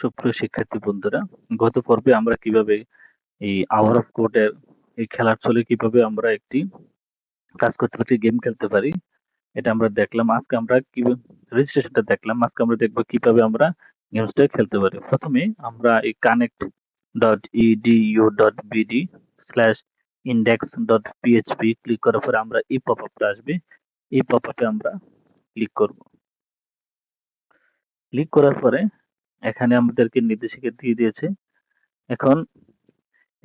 সুপ্রিয় শিক্ষার্থী বন্ধুরা, গত পর্বে আমরা কীভাবে এই আওয়ার অফ কোডের এই খেলার ছলে কীভাবে আমরা একটি কাজ করতে পারি গেম খেলতে পারি, এটা আমরা দেখলাম। আজকে আমরা কি রেজিস্ট্রেশনটা দেখলাম। আজকে আমরা দেখব কীভাবে আমরা গেমসটা খেলতে পারি। প্রথমে আমরা এই connect dot EDU dot BD slash index dot PHP click করার পরে আমরা এই পপ আপটা আসবে। এই পপ আপে আমরা ক্লিক করব। ক্লিক করার পরে এখানে আমাদেরকে নির্দেশিকা দিয়ে দিয়েছে। এখন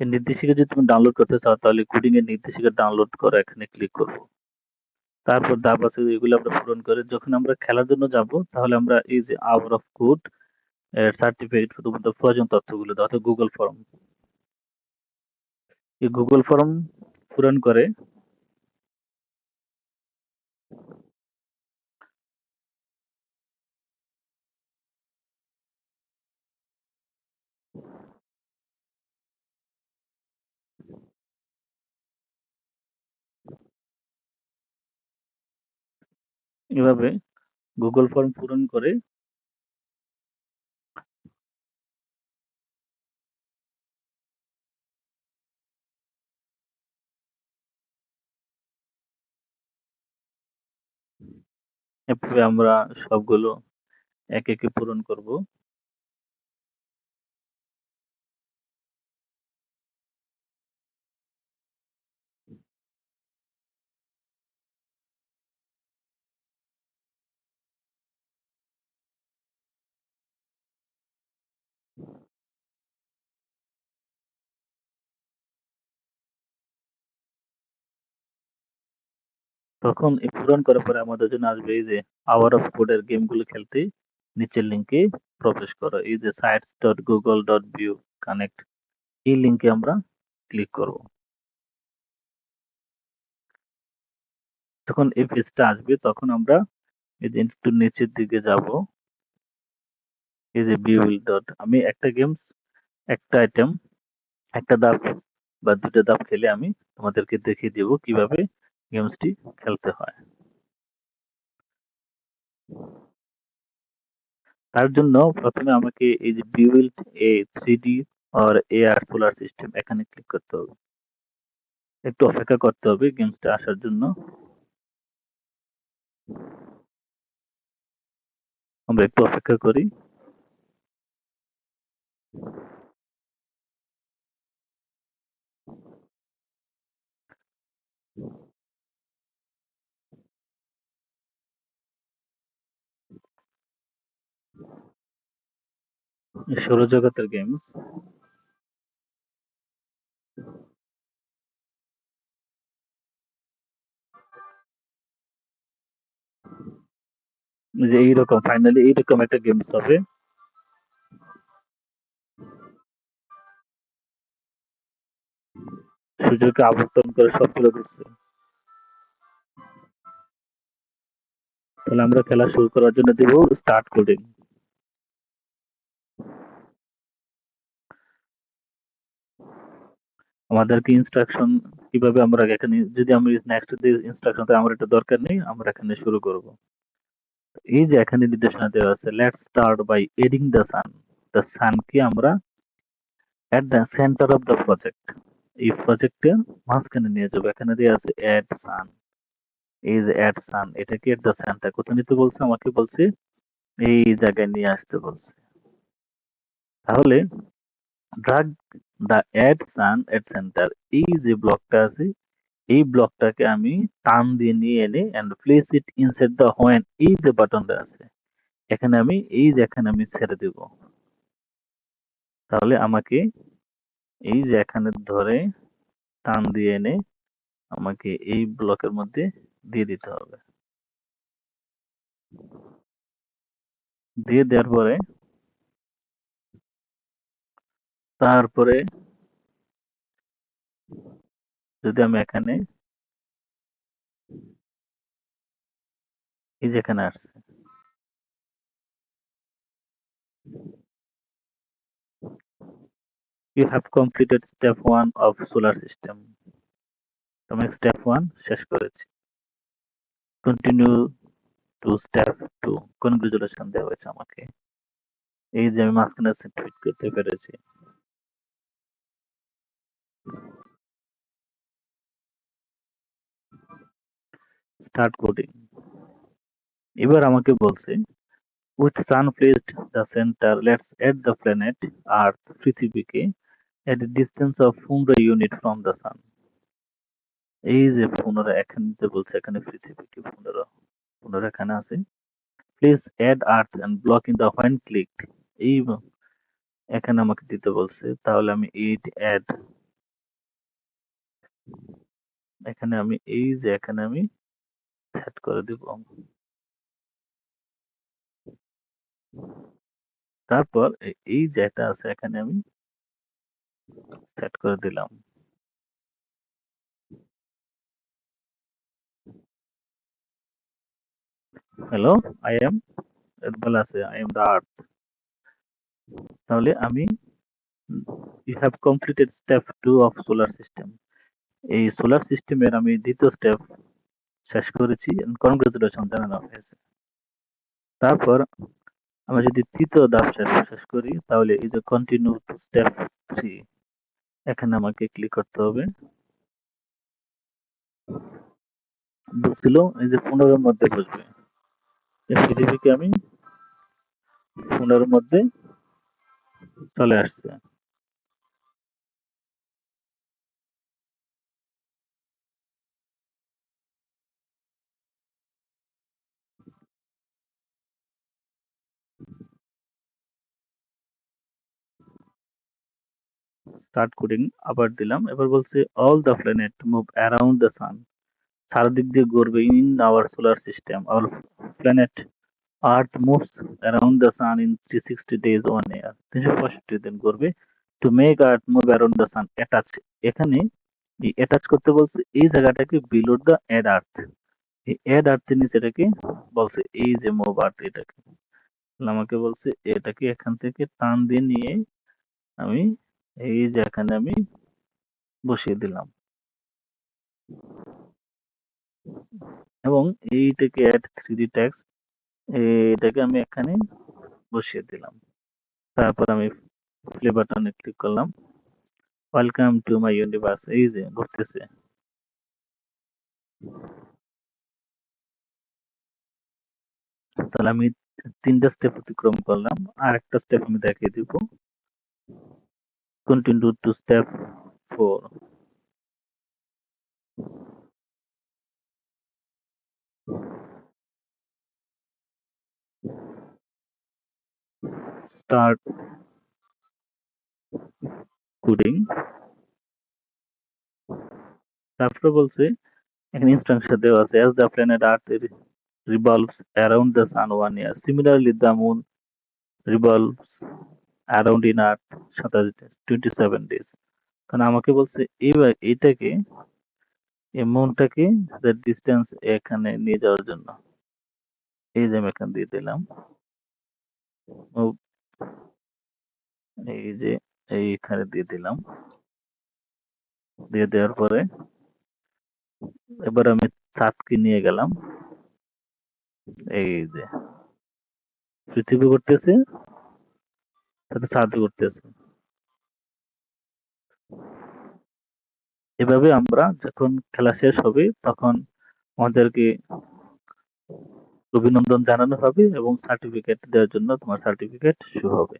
এই নির্দেশিকা যদি তুমি ডাউনলোড করতে চাও, তাহলে কোডিং এর নির্দেশিকা ডাউনলোড করো এখানে ক্লিক করব। তারপর ধাপ আছে, এগুলো আমরা পূরণ করে যখন আমরা খেলার জন্য যাব, তাহলে আমরা এই যে আওয়ার অফ কোড এর সার্টিফিকেট তোমাদের প্রয়োজন তথ্যগুলো অর্থাৎ গুগল ফর্ম এই গুগল ফর্ম পূরণ করে এভাবে গুগল ফর্ম পূরণ করে এভাবে আমরা সবগুলো এক একে পূরণ করব। তখন পূরণ করার পরে আমাদের জন্য আসবে এই যে আওয়ার অফ কোডের গেমগুলো খেলতে। নিচের লিঙ্কে প্রবেশ করো। এই যে sites dot Google dot view connect এই লিঙ্কে আমরা ক্লিক করব। যখন এই পেজটা আসবে। তখন আমরা এই যে একটু নিচের দিকে যাব। এই যে বিউল ডট আমি একটা গেমস একটা আইটেম একটা ধাপ বা দুটো ধাপ খেলে আমি তোমাদেরকে দেখিয়ে দেব কীভাবে গেমসটি খেলতে হয়। তার জন্য প্রথমে আমাকে এই যে বিউইল্ড এ থ্রি আর এআর সোলার সিস্টেম এখানে ক্লিক করতে হবে। একটু অপেক্ষা করতে হবে গেমসটা আসার জন্য। আমরা একটু অপেক্ষা করি। সৌরজগতের গেমস যে এইরকম ফাইনালি এইরকম একটা গেমস হবে। সূর্যকে আবর্তন করে সব সবগুলো দিচ্ছে তাহলে আমরা খেলা শুরু করার জন্য দেব স্টার্ট কোডিং আমাদেরকে ইনস্ট্রাকশন কীভাবে আমরা এখানে, যদি আমি নেক্সট ইনস্ট্রাকশন আমার এটা দরকার নেই, আমরা এখানে শুরু করব। এই যে এখানে নির্দেশনা দেওয়া আছে let's start by adding the sun the সানকে আমরা at the centre of the project এই প্রজেক্টের মাঝখানে নিয়ে যাব। এখানে দেওয়া আছে অ্যাড সান এই যে অ্যাড সান এটাকে এট দ্য সেন্টার কোথায় নিতে বলছে? আমাকে বলছে, এই জায়গায় নিয়ে আসতে বলছে। তাহলে drag the add sun at centre এই যে ব্লকটা আছে, এই ব্লকটাকে আমি টান দিয়ে নিয়ে এনে and place it inside the when এই যে বাটনটা আছে, এখানে আমি, এই যে এখানে আমি ছেড়ে দেব। তাহলে আমাকে এই যে এখানে ধরে টান দিয়ে এনে আমাকে এই ব্লকের মধ্যে দিয়ে দিতে হবে। দিয়ে দেওয়ার পরে তারপরে যদি আমি এখানে এই যে এখানে আসছে, you have completed step 1 of solar system. তুমি স্টেপ 1 শেষ করেছি। কন্টিনিউ টু স্টেপ 2 কনগ্রাচুলেশন দেওয়া হয়েছে আমাকে? এই যে আমি মাঝখানে সেট করতে পেরেছি। স্টার্ট কোডিং এবার আমাকে বলছে with sun placed the centre let's add the planet Earth পৃথিবীকে এট ডিস্টেন্স অফ পনেরো ইউনিট ফ্রম দ্য সান এই যে পনেরো, এখানে যে বলছে, এখানে পৃথিবীকে পনেরো পনেরো এখানে আছে। Please add Earth and block in the when click এই এখানে আমাকে দিতে বলছে, তাহলে আমি এইট অ্যাড এখানে আমি, এই যে এখানে আমি সেট করে দিব। তারপর এই যে একটা আছে এখানে আমি সেট করে দিলাম। হ্যালো আই এম বলা আছে আই এম দ্য আর্থ তাহলে আমি you have completed step two of solar system এই সোলার সিস্টেমের আমি দ্বিতীয় স্টেপ শেষ করেছি কনগ্রেচুলেশন জানানো হয়েছে তারপর আমরা যদি তৃতীয় ধাপ শেষ করি তাহলে এই যে কন্টিনিউ টু স্টেপ থ্রি এখানে আমাকে ক্লিক করতে হবে। ছিল এই যে পনেরোর মধ্যে বসবে। পৃথিবীকে আমি পনেরোর মধ্যে চলে আসছে। স্টার্ট কোডিং আবার দিলাম। এবার বলছে all the planet move around the sun চারদিক দিয়ে ঘুরবে in our solar system our planet Earth moves around the sun in three sixty days one year তিনশো পঁয়ষট্টি দিন ঘুরবে to make Earth move around the sun attach এখানে attach করতে বলছে, এই জায়গাটাকে বিলো দ্য অ্যাড আর্থ এই অ্যাড আর্থের নিচে এটাকে বলছে, এই যে মুভ আর্থ এটাকে। আমাকে বলছে, এটাকে এখান থেকে টান দিয়ে নিয়ে আমি এই যে এখানে আমি বসিয়ে দিলাম। এবং এইটাকে অ্যাড থ্রি ট্যাক্স এটাকে আমি এখানে বসিয়ে দিলাম। তারপর আমি প্লে বাটনে ক্লিক করলাম। ওয়েলকাম টু মাই ইউনিভার্স এই যে ঘুরতেছে। তাহলে আমি তিনটা স্টেপ অতিক্রম করলাম। আর একটা স্টেপ আমি দেখিয়ে দিব। continue to step 4 start coding তারপরে বলছে এখানে ইনস্ট্রাকশন দেওয়া আছে as the planet earth revolves around the sun one year similarly the moon revolves around in earth 27 days কারণ আমাকে বলছে এবার এটাকে এই মুনটাকে ডিস্টেন্স এখানে নিয়ে যাওয়ার জন্য। এই যে আমি এখান দিয়ে দিলাম। এই যে এইখানে দিয়ে দিলাম। দিয়ে দেওয়ার পরে এবার আমি চাঁদকে নিয়ে গেলাম। এই যে। পৃথিবী করতেছে সাথে চাঁদ করতেছে। এভাবে আমরা যখন খেলা শেষ হবে, তখন আমাদেরকে অভিনন্দন জানানো হবে এবং সার্টিফিকেট দেওয়ার জন্য তোমার সার্টিফিকেট শো হবে।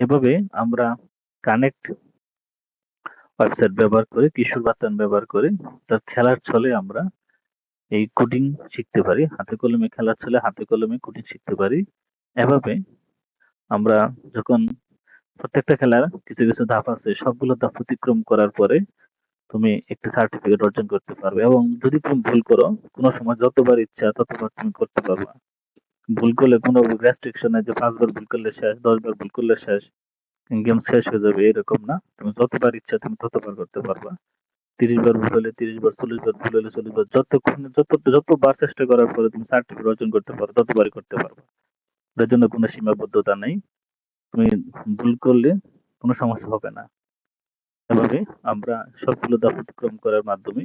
এভাবে আমরা কানেক্ট ওয়েবসাইট ব্যবহার করে, কিশোর বাতান ব্যবহার করে, তার খেলার ছলে আমরা এই কোডিং শিখতে পারি। হাতে কলমে খেলার ছলে হাতে কলমে কোডিং শিখতে পারি। এভাবে আমরা যখন প্রত্যেকটা খেলার কিছু কিছু ধাপ আছে, সবগুলো ধাপ অতিক্রম করার পরে তুমি একটি সার্টিফিকেট অর্জন করতে পারবে এবং যদি তুমি ভুল করো, কোনো সময় যতবার ইচ্ছা ততবার তুমি করতে পারবে। ভুল করলে কোনো রেস্ট্রিকশন যে পাঁচবার ভুল করলে শেষ, দশবার ভুল করলে শেষ গেম শেষ হয়ে যাবে, এরকম না। তুমি যতবার ইচ্ছা তুমি ততবার করতে পারবা। তিরিশ বার ভুল হলে তিরিশ বার চল্লিশ বার ভুল হলে চল্লিশ বার যতক্ষণ, যত, যতবার চেষ্টা করার পরে তুমি সার্টিফিকেট অর্জন করতে পারো, ততবারই করতে পারবা। এটার জন্য কোনো সীমাবদ্ধতা নেই। তুমি ভুল করলে কোনো সমস্যা হবে না। এভাবে আমরা সবগুলো ধাপ অতিক্রম করার মাধ্যমে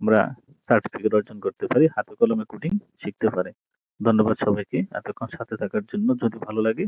আমরা সার্টিফিকেট অর্জন করতে পারি, হাতে কলমে কোডিং শিখতে পারি। ধন্যবাদ সবাইকে এতক্ষণ সাথে থাকার জন্য। যদি ভালো লাগে